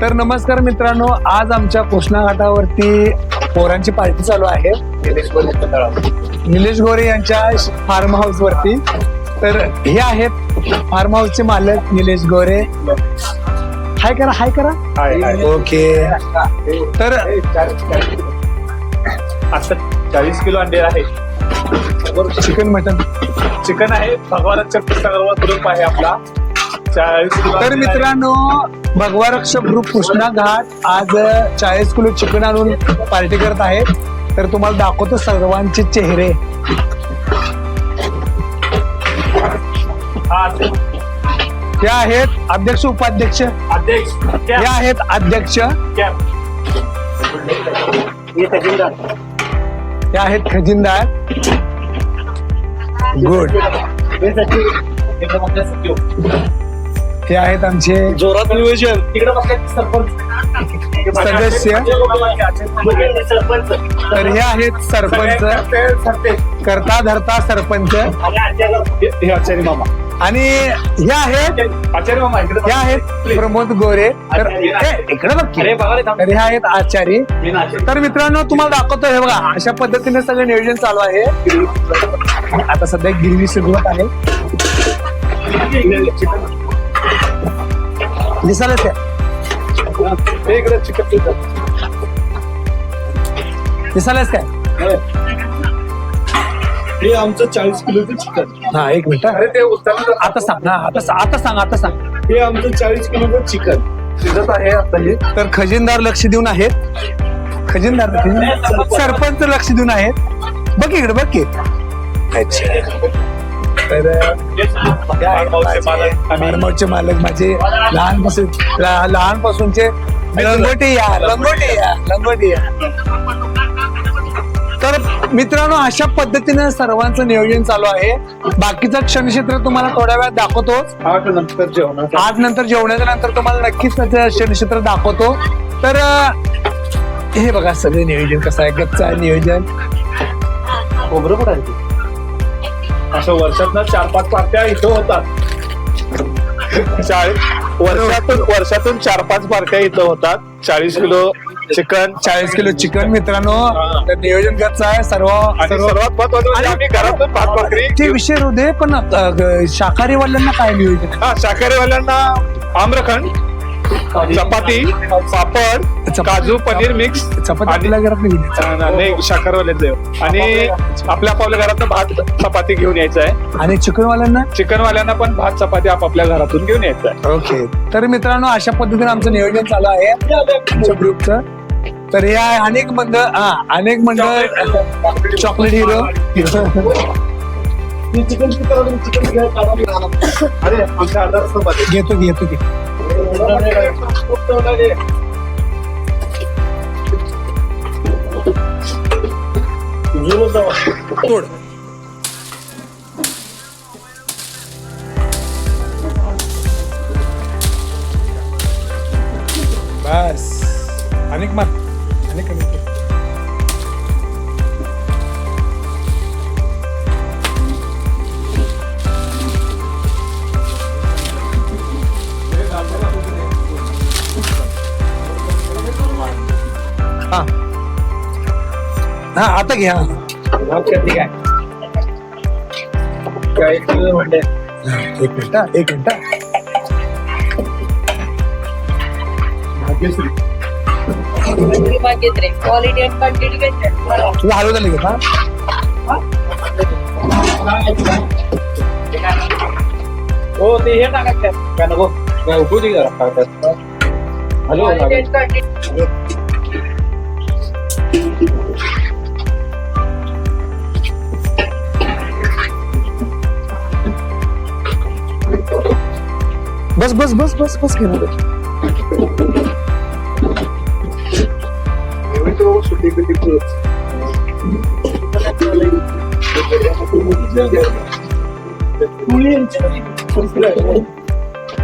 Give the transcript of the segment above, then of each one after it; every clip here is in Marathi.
तर नमस्कार मित्रांनो आज आमच्या कृष्णा घाटावरती पोरांची पार्टी चालू आहे. निलेश गोरे यांच्या फार्म हाऊस वरती. तर हे आहेत फार्म हाऊसचे मालक निलेश गोरे. हाय करा हाय करा. ओके. तर आता चाळीस किलो अंडे आहे. चिकन मटन चिकन आहे. भगवानाच्या पुस्तकावर ग्रुप आहे आपला. तर. मित्रांनो भगवा रक्षक ग्रुप कृष्णा घाट आज चाळीस किलो चिकन आणून पार्टी करत आहे. तर तुम्हाला दाखवतो सर्वांचे चेहरे. हा, हे आहेत अध्यक्ष उपाध्यक्ष? अध्यक्ष हे कॅप, आहेत अध्यक्ष. हे आहेत खजिनदार. गुड. हे आहेत आमचे जोरात नियोजन. सरपंच. सदस्य. सरपंच तर हे आहेत सरपंच. करता धरता सरपंच. हे आचार्य मामा आणि हे आहेत आचार्य मामा हे. आहेत प्रमोद गोरे. तर इकडे. तर हे आहेत आचार्य. तर मित्रांनो तुम्हाला दाखवतो हे बघा अशा पद्धतीने सगळं नियोजन चालू आहे. आता सध्या गिरवी सुरुवात आहे. दिसायला हे दिसायलाच काय हे. आमचं चाळीस किलोचं चिकन हा एक मिनिट अरे ते उत्तर आता सांग हा आता सा- आता सांग आता सांग. हे आमचं चाळीस किलोचं चिकन शिजत आहे आता हे. तर खजिनदार लक्ष देऊन आहेत. खजिनदार खजिनदार. सरपंच लक्ष देऊन आहेत. बघ इकडे बघ की. अच्छा. तर मालक मालक माझे लहानपासून लहानपासूनचे लंगोटी या लंगोटी या लंगोटी या. तर मित्रांनो अशा पद्धतीने सर्वांचं नियोजन चालू आहे. बाकीचं क्षणक्षेत्र तुम्हाला थोड्या वेळात दाखवतो आठ नंतर जेवणाचा. आज नंतर जेवणाच्या नंतर तुम्हाला नक्कीच त्याचं क्षणक्षेत्र दाखवतो. तर हे बघा सगळे नियोजन कसं आहे? गच्च आहे नियोजन. खोबरं पण आहे? ते. असं वर्षातनं चार पाच पार्ट्या इथं होतात. चाळीस वर्षातून वर्षातून चार पाच पार्ट्या इथं होतात. चाळीस किलो चिकन. चाळीस किलो चिकन मित्रांनो तर नियोजन गच्च आहे सर्व सर्वात महत्वाचं म्हणजे आम्ही घरातून भात भाकरी ते विषय हृदय पण शाकाहारी वाल्यांना काय नियोजन? हा शाकाहारीवाल्यांना आम्रखंड चपाती. पापड काजू पनीर मिक्स चपाती आणि- आपल्या घरात नाही नाही शाकाहारवाल्यांचं आणि आपल्या आपापल्या घरात भात चपाती घेऊन यायचं आहे. आणि चिकन वाल्यांना चिकनवाल्यांना पण भात चपाती आपापल्या घरातून घेऊन यायचं आहे. ओके. तर मित्रांनो अशा पद्धतीने आमचं नियोजन चालू आहे. आमच्या ग्रुपचं. तर हे आहे अनेक मंडळ हा अनेक मंडळ चॉकलेट हिरो. चिकन चिकन अरे आमच्या अर्धा चपाती घेतो घेतो. घे तोड बस. अनेक मार हा आता घ्या एक मिनिट हा, एक मिनिट हा. क्वालिटी अँड क्वांटिटी तुला हलवू झाली का हो ते हे टाकायचं काय नको उठू दे जरा हॅलो बस बस बस बस बस घेऊ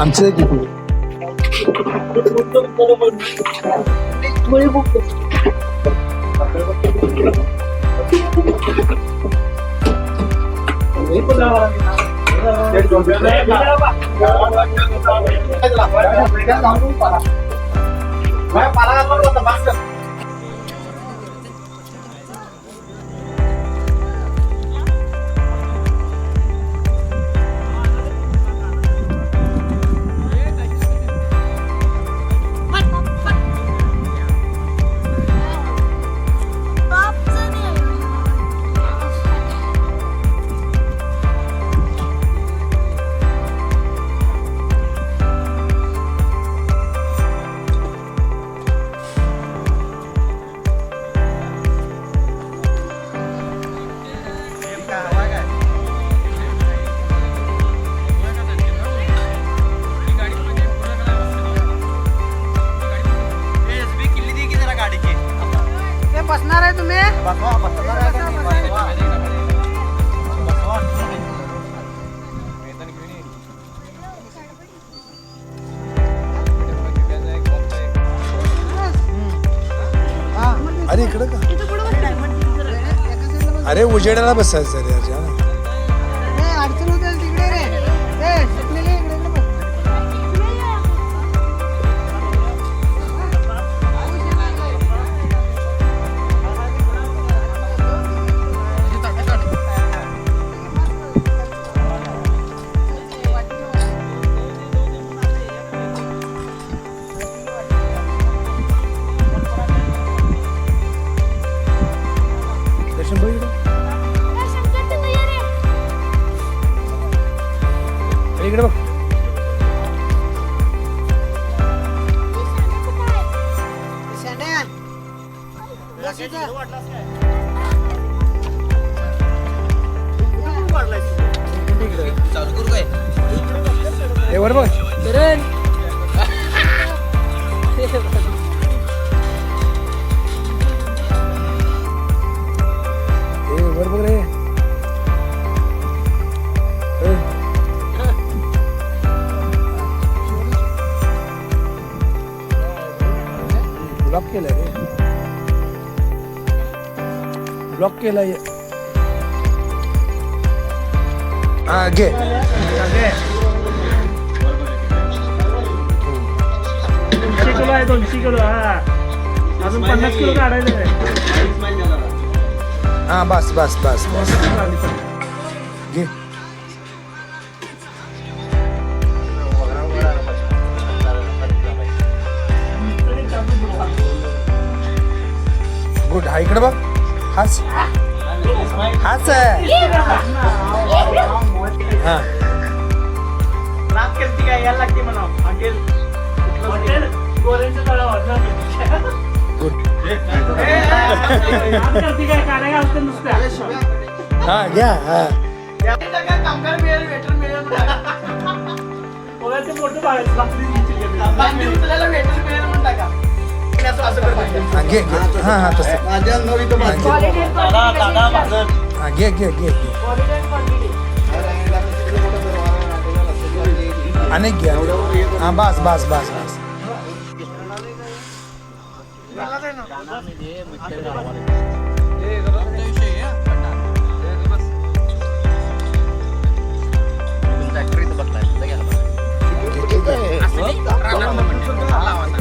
आमचं एक इकडे. बसणार आहे तुम्ही? अरे इकडं का? अरे उजेडाला बसायचं रे अर्जुन. इकडे बघ. हे वर बघ. ब्लॉक केलंय रे ब्लॉक हा घे दोनशे किलो आहे दोनशे किलो हा अजून पन्नास किलो काढायचं आहे हा बस बस बस बस। गुड. हा इकडे बघ. हाच. हाच हा. हा घ्या हा. कामगार हा घे घे. हा हा तसं. हा, घे. हा घे घे घे घे. अनेक घ्या हा बस बस बस बस. रस्ता रस्ता ये गौरव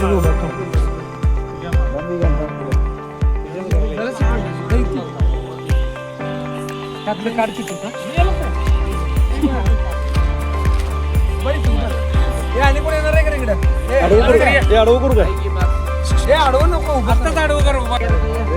तुम्ही उभं राहा. त्यातलं काढ किती का? हे आणि कोण येणार आहे का रे इकडं? हे, ते अडवू करू काय हे अडवू नको आत्ताच अडवू कर उभा.